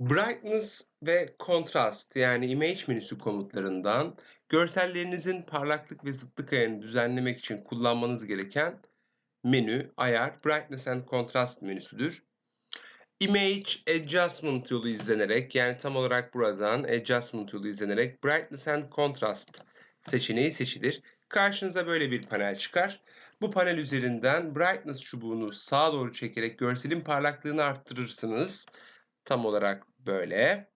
Brightness ve Contrast yani Image menüsü komutlarından görsellerinizin parlaklık ve zıtlık ayarını düzenlemek için kullanmanız gereken menü, ayar Brightness and Contrast menüsüdür. Image Adjustment yolu izlenerek yani tam olarak buradan Adjustment yolu izlenerek Brightness and Contrast seçeneği seçilir. Karşınıza böyle bir panel çıkar. Bu panel üzerinden Brightness çubuğunu sağa doğru çekerek görselin parlaklığını arttırırsınız. Tam olarak böyle.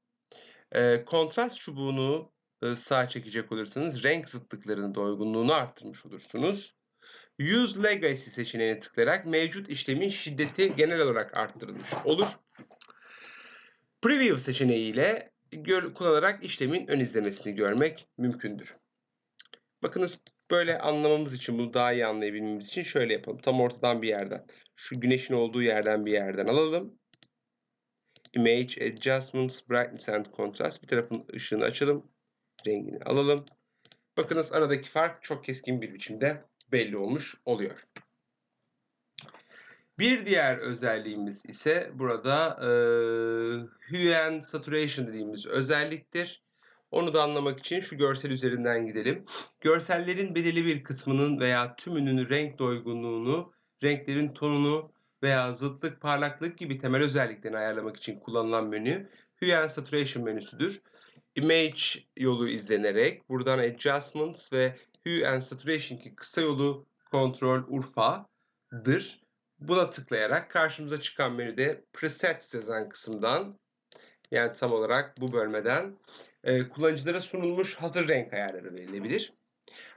Ee, kontrast çubuğunu e, sağa çekecek olursanız renk zıtlıklarının da uygunluğunu arttırmış olursunuz. Use Legacy seçeneğine tıklayarak mevcut işlemin şiddeti genel olarak arttırılmış olur. Preview seçeneğiyle gör, kullanarak işlemin ön izlemesini görmek mümkündür. Bakınız böyle anlamamız için, bunu daha iyi anlayabilmemiz için şöyle yapalım. Tam ortadan bir yerden, şu güneşin olduğu yerden bir yerden alalım. Image Adjustments, Brightness and Contrast. Bir tarafın ışığını açalım. Rengini alalım. Bakınız aradaki fark çok keskin bir biçimde belli olmuş oluyor. Bir diğer özelliğimiz ise burada e, Hue and Saturation dediğimiz özelliktir. Onu da anlamak için şu görsel üzerinden gidelim. Görsellerin belirli bir kısmının veya tümünün renk doygunluğunu, renklerin tonunu veya zıtlık, parlaklık gibi temel özelliklerini ayarlamak için kullanılan menü Hue and Saturation menüsüdür. Image yolu izlenerek buradan Adjustments ve Hue and Saturation ki kısa yolu Kontrol Urfa'dır. Buna tıklayarak karşımıza çıkan menüde Presets yazan kısımdan yani tam olarak bu bölmeden e, kullanıcılara sunulmuş hazır renk ayarları verilebilir.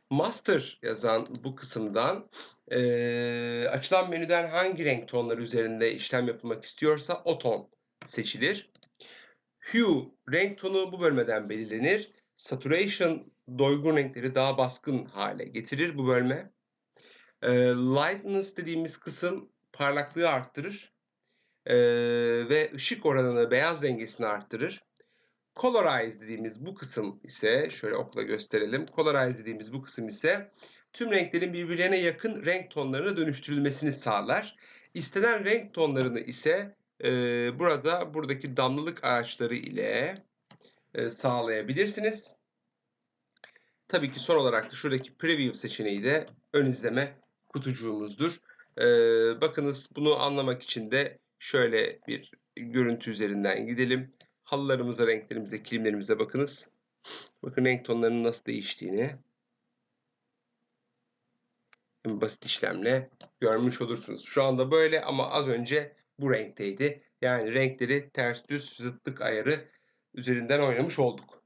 Master yazan bu kısımdan e, açılan menüden hangi renk tonları üzerinde işlem yapılmak istiyorsa o ton seçilir. Hue renk tonu bu bölmeden belirlenir. Saturation doygun renkleri daha baskın hale getirir bu bölme. E, lightness dediğimiz kısım parlaklığı arttırır e, ve ışık oranını beyaz dengesini arttırır. Colorize dediğimiz bu kısım ise şöyle okla gösterelim. Colorize dediğimiz bu kısım ise tüm renklerin birbirlerine yakın renk tonlarına dönüştürülmesini sağlar. İstenen renk tonlarını ise e, burada buradaki damlalık araçları ile e, sağlayabilirsiniz. Tabii ki son olarak da şuradaki preview seçeneği de ön izleme kutucuğumuzdur. E, bakınız bunu anlamak için de şöyle bir görüntü üzerinden gidelim. Halılarımıza, renklerimize, kilimlerimize bakınız. Bakın renk tonlarının nasıl değiştiğini basit işlemle görmüş olursunuz. Şu anda böyle ama az önce bu renkteydi. Yani renkleri ters düz zıtlık ayarı üzerinden oynamış olduk.